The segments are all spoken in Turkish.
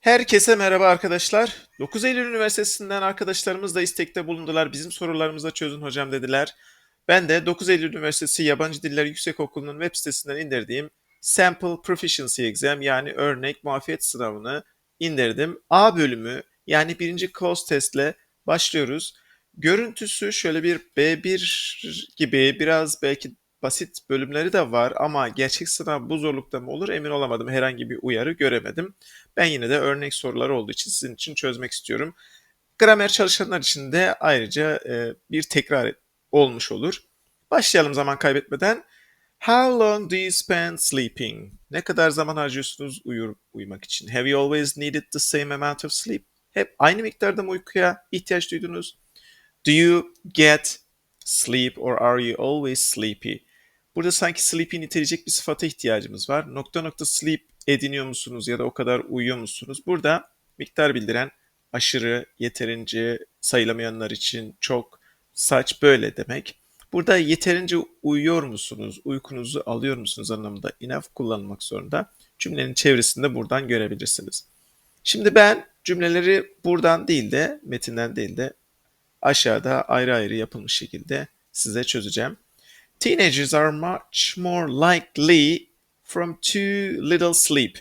Herkese merhaba arkadaşlar. 9 Eylül Üniversitesi'nden arkadaşlarımız da istekte bulundular. Bizim sorularımızı da çözün hocam dediler. Ben de 9 Eylül Üniversitesi Yabancı Diller Yüksekokulu'nun web sitesinden indirdiğim Sample Proficiency Exam yani örnek muafiyet sınavını indirdim. A bölümü yani birinci close testle başlıyoruz. Görüntüsü şöyle bir B1 gibi biraz belki basit bölümleri de var ama gerçek sınav bu zorlukta mı olur emin olamadım. Herhangi bir uyarı göremedim. Ben yine de örnek sorular olduğu için sizin için çözmek istiyorum. Gramer çalışanlar için de ayrıca e, bir tekrar olmuş olur. Başlayalım zaman kaybetmeden. How long do you spend sleeping? Ne kadar zaman harcıyorsunuz uyur, uyumak için? Have you always needed the same amount of sleep? Hep aynı miktarda mı uykuya ihtiyaç duydunuz? Do you get sleep or are you always sleepy? Burada sanki sleepy niteleyecek bir sıfata ihtiyacımız var. Nokta nokta sleep ediniyor musunuz ya da o kadar uyuyor musunuz? Burada miktar bildiren aşırı, yeterince sayılamayanlar için çok, saç böyle demek. Burada yeterince uyuyor musunuz, uykunuzu alıyor musunuz anlamında enough kullanılmak zorunda. Cümlenin çevresinde buradan görebilirsiniz. Şimdi ben cümleleri buradan değil de metinden değil de aşağıda ayrı ayrı yapılmış şekilde size çözeceğim. Teenagers are much more likely from too little sleep.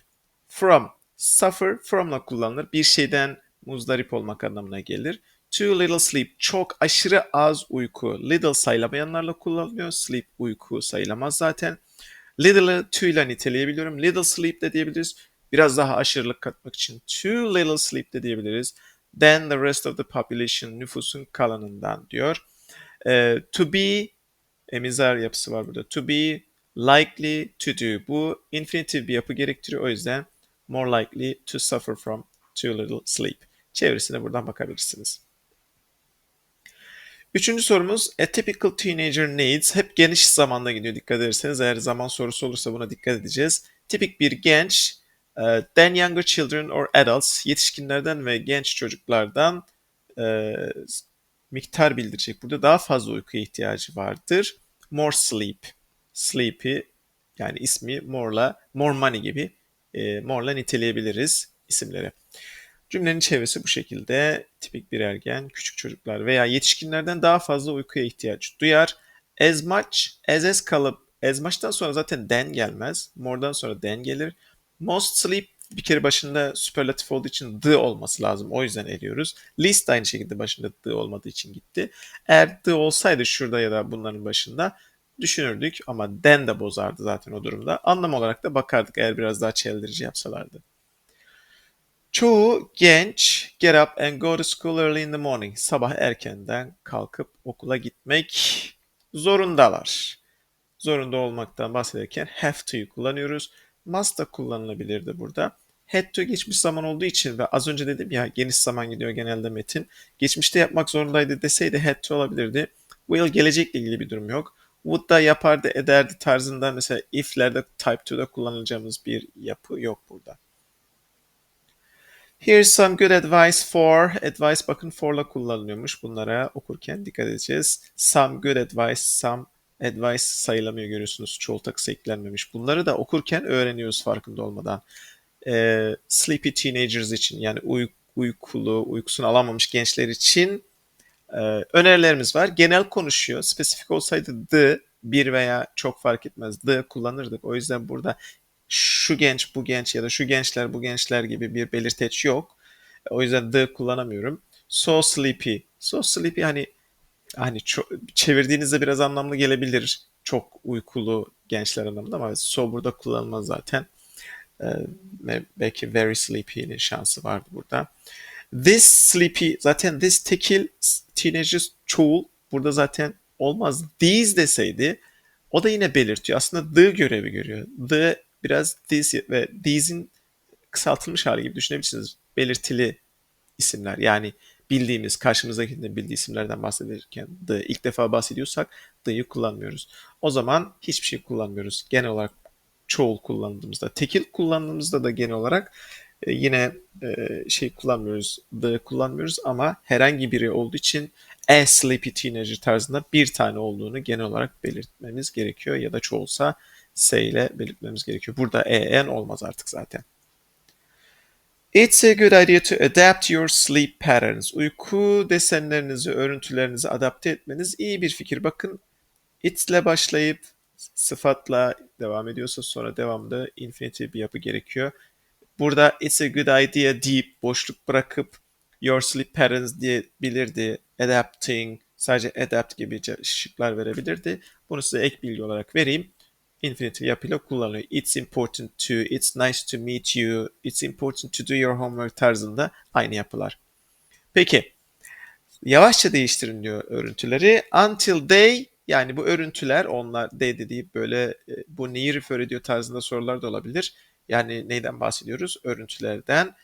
From, suffer from'la kullanılır. Bir şeyden muzdarip olmak anlamına gelir. Too little sleep, çok aşırı az uyku. Little sayılamayanlarla kullanılıyor. Sleep uyku sayılamaz zaten. Little'ı too ile niteleyebiliyorum. Little sleep de diyebiliriz. Biraz daha aşırılık katmak için too little sleep de diyebiliriz. Than the rest of the population, nüfusun kalanından diyor. Ee, to be emizar yapısı var burada. To be likely to do. Bu infinitive bir yapı gerektiriyor. O yüzden more likely to suffer from too little sleep. Çevresine buradan bakabilirsiniz. Üçüncü sorumuz A typical teenager needs. Hep geniş zamanda gidiyor dikkat ederseniz. Eğer zaman sorusu olursa buna dikkat edeceğiz. Tipik bir genç e, than younger children or adults yetişkinlerden ve genç çocuklardan e, miktar bildirecek. Burada daha fazla uykuya ihtiyacı vardır. More sleep. Sleepy yani ismi more'la more money gibi e, more'la niteleyebiliriz isimleri. Cümlenin çevresi bu şekilde. Tipik bir ergen, küçük çocuklar veya yetişkinlerden daha fazla uykuya ihtiyaç duyar. As much, as as kalıp as much'tan sonra zaten den gelmez. More'dan sonra den gelir. Most sleep bir kere başında süperlatif olduğu için the olması lazım. O yüzden eriyoruz. De aynı şekilde başında the olmadığı için gitti. Eğer the olsaydı şurada ya da bunların başında düşünürdük ama den de bozardı zaten o durumda. Anlam olarak da bakardık eğer biraz daha çeldirici yapsalardı. Çoğu genç get up and go to school early in the morning. Sabah erkenden kalkıp okula gitmek zorundalar. Zorunda olmaktan bahsederken have to'yu kullanıyoruz. Must da kullanılabilirdi burada. Had to geçmiş zaman olduğu için ve az önce dedim ya geniş zaman gidiyor genelde metin. Geçmişte yapmak zorundaydı deseydi had to olabilirdi. Will gelecekle ilgili bir durum yok. Would da yapardı ederdi tarzında mesela if'lerde type 2'da kullanacağımız bir yapı yok burada. Here's some good advice for. Advice bakın for'la kullanılıyormuş. Bunlara okurken dikkat edeceğiz. Some good advice, some advice sayılamıyor görüyorsunuz. Çoğul takısı eklenmemiş. Bunları da okurken öğreniyoruz farkında olmadan. Ee, sleepy teenagers için yani uy uykulu, uykusunu alamamış gençler için e, önerilerimiz var. Genel konuşuyor. Spesifik olsaydı the bir veya çok fark etmez. The kullanırdık. O yüzden burada şu genç bu genç ya da şu gençler bu gençler gibi bir belirteç yok. O yüzden the kullanamıyorum. So sleepy. So sleepy hani hani çok, çevirdiğinizde biraz anlamlı gelebilir. Çok uykulu gençler anlamında ama so burada kullanılmaz zaten. Ee, belki very sleepy'nin şansı vardı burada. This sleepy zaten this tekil teenagers çoğul burada zaten olmaz. These deseydi o da yine belirtiyor. Aslında the görevi görüyor. The biraz this ve these'in kısaltılmış hali gibi düşünebilirsiniz. Belirtili isimler. Yani bildiğimiz, karşımızdakinin bildiği isimlerden bahsederken the ilk defa bahsediyorsak the'yı kullanmıyoruz. O zaman hiçbir şey kullanmıyoruz. Genel olarak çoğul kullandığımızda. Tekil kullandığımızda da genel olarak e, yine e, şey kullanmıyoruz, the kullanmıyoruz ama herhangi biri olduğu için a sleepy teenager tarzında bir tane olduğunu genel olarak belirtmemiz gerekiyor ya da çoğulsa S ile belirtmemiz gerekiyor. Burada en olmaz artık zaten. It's a good idea to adapt your sleep patterns. Uyku desenlerinizi, örüntülerinizi adapte etmeniz iyi bir fikir. Bakın it's ile başlayıp sıfatla devam ediyorsa sonra devamında infinitive bir yapı gerekiyor. Burada it's a good idea deyip boşluk bırakıp your sleep patterns diyebilirdi. Adapting, sadece adapt gibi şıklar verebilirdi. Bunu size ek bilgi olarak vereyim. Infinitive yapıyla kullanılıyor. It's important to, it's nice to meet you, it's important to do your homework tarzında aynı yapılar. Peki, yavaşça değiştirin diyor örüntüleri. Until they yani bu örüntüler onlar they dediği böyle e, bu neyi refer ediyor tarzında sorular da olabilir. Yani neyden bahsediyoruz? Örüntülerden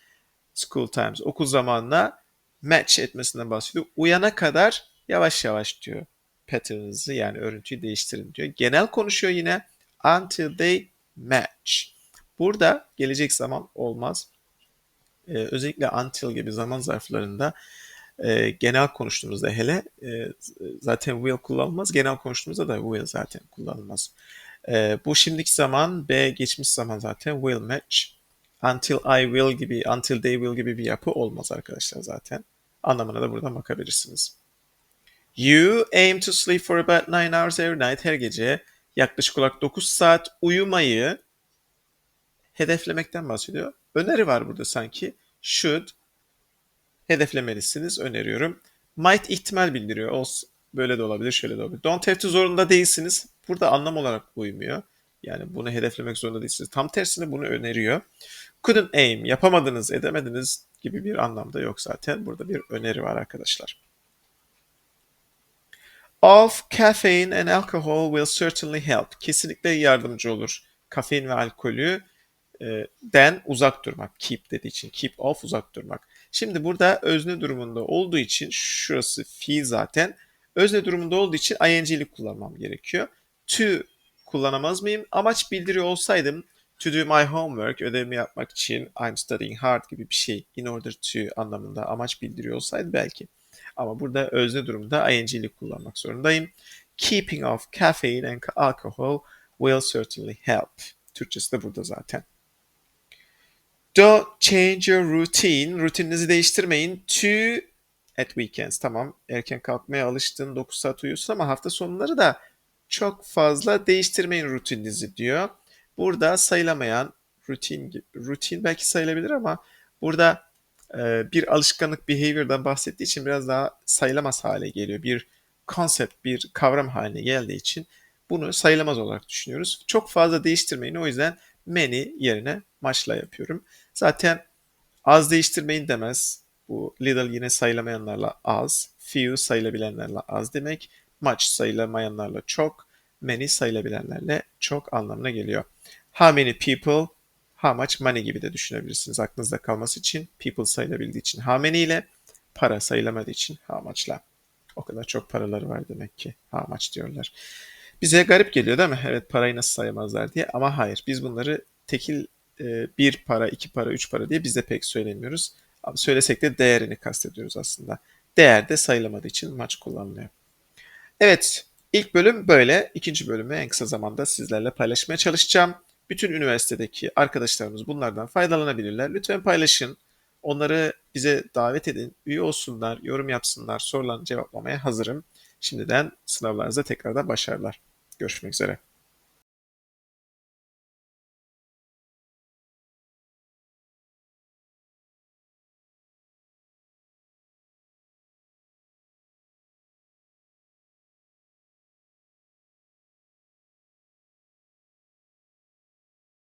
school times okul zamanına match etmesinden bahsediyor. Uyana kadar yavaş yavaş diyor pattern'ınızı yani örüntüyü değiştirin diyor. Genel konuşuyor yine until they match. Burada gelecek zaman olmaz. Ee, özellikle until gibi zaman zarflarında e, genel konuştuğumuzda hele e, zaten will kullanılmaz. Genel konuştuğumuzda da will zaten kullanılmaz. E, bu şimdiki zaman B geçmiş zaman zaten will match. Until I will gibi, until they will gibi bir yapı olmaz arkadaşlar zaten. Anlamına da buradan bakabilirsiniz. You aim to sleep for about 9 hours every night. Her gece yaklaşık olarak 9 saat uyumayı hedeflemekten bahsediyor. Öneri var burada sanki. Should hedeflemelisiniz öneriyorum. Might ihtimal bildiriyor. Olsun. Böyle de olabilir, şöyle de olabilir. Don't have to zorunda değilsiniz. Burada anlam olarak uymuyor. Yani bunu hedeflemek zorunda değilsiniz. Tam tersine bunu öneriyor. Couldn't aim, yapamadınız, edemediniz gibi bir anlamda yok zaten. Burada bir öneri var arkadaşlar. Of caffeine and alcohol will certainly help. Kesinlikle yardımcı olur. Kafein ve alkolü e, den uzak durmak. Keep dediği için. Keep off uzak durmak. Şimdi burada özne durumunda olduğu için şurası fiil zaten. Özne durumunda olduğu için ing'lik kullanmam gerekiyor. To kullanamaz mıyım? Amaç bildiriyor olsaydım to do my homework, ödevimi yapmak için I'm studying hard gibi bir şey in order to anlamında amaç bildiriyor olsaydı belki. Ama burada özne durumda ing'lik kullanmak zorundayım. Keeping off caffeine and alcohol will certainly help. Türkçesi de burada zaten. Don't change your routine. Rutininizi değiştirmeyin. To at weekends. Tamam erken kalkmaya alıştın 9 saat uyuyorsun ama hafta sonları da çok fazla değiştirmeyin rutininizi diyor. Burada sayılamayan rutin, rutin belki sayılabilir ama burada bir alışkanlık behavior'dan bahsettiği için biraz daha sayılamaz hale geliyor. Bir konsept, bir kavram haline geldiği için bunu sayılamaz olarak düşünüyoruz. Çok fazla değiştirmeyin. O yüzden many yerine much'la yapıyorum. Zaten az değiştirmeyin demez. Bu little yine sayılamayanlarla az. Few sayılabilenlerle az demek. Much sayılamayanlarla çok. Many sayılabilenlerle çok anlamına geliyor. How many people, how much money gibi de düşünebilirsiniz aklınızda kalması için. People sayılabildiği için how many ile, para sayılamadığı için how much'la. O kadar çok paraları var demek ki how much diyorlar. Bize garip geliyor değil mi? Evet parayı nasıl sayamazlar diye ama hayır. Biz bunları tekil e, bir para, iki para, üç para diye biz de pek söylemiyoruz. Ama söylesek de değerini kastediyoruz aslında. Değer de sayılamadığı için maç kullanılıyor. Evet, ilk bölüm böyle. İkinci bölümü en kısa zamanda sizlerle paylaşmaya çalışacağım. Bütün üniversitedeki arkadaşlarımız bunlardan faydalanabilirler. Lütfen paylaşın. Onları bize davet edin, üye olsunlar, yorum yapsınlar, sorularını cevaplamaya hazırım. Şimdiden sınavlarınıza tekrardan başarılar. Görüşmek üzere.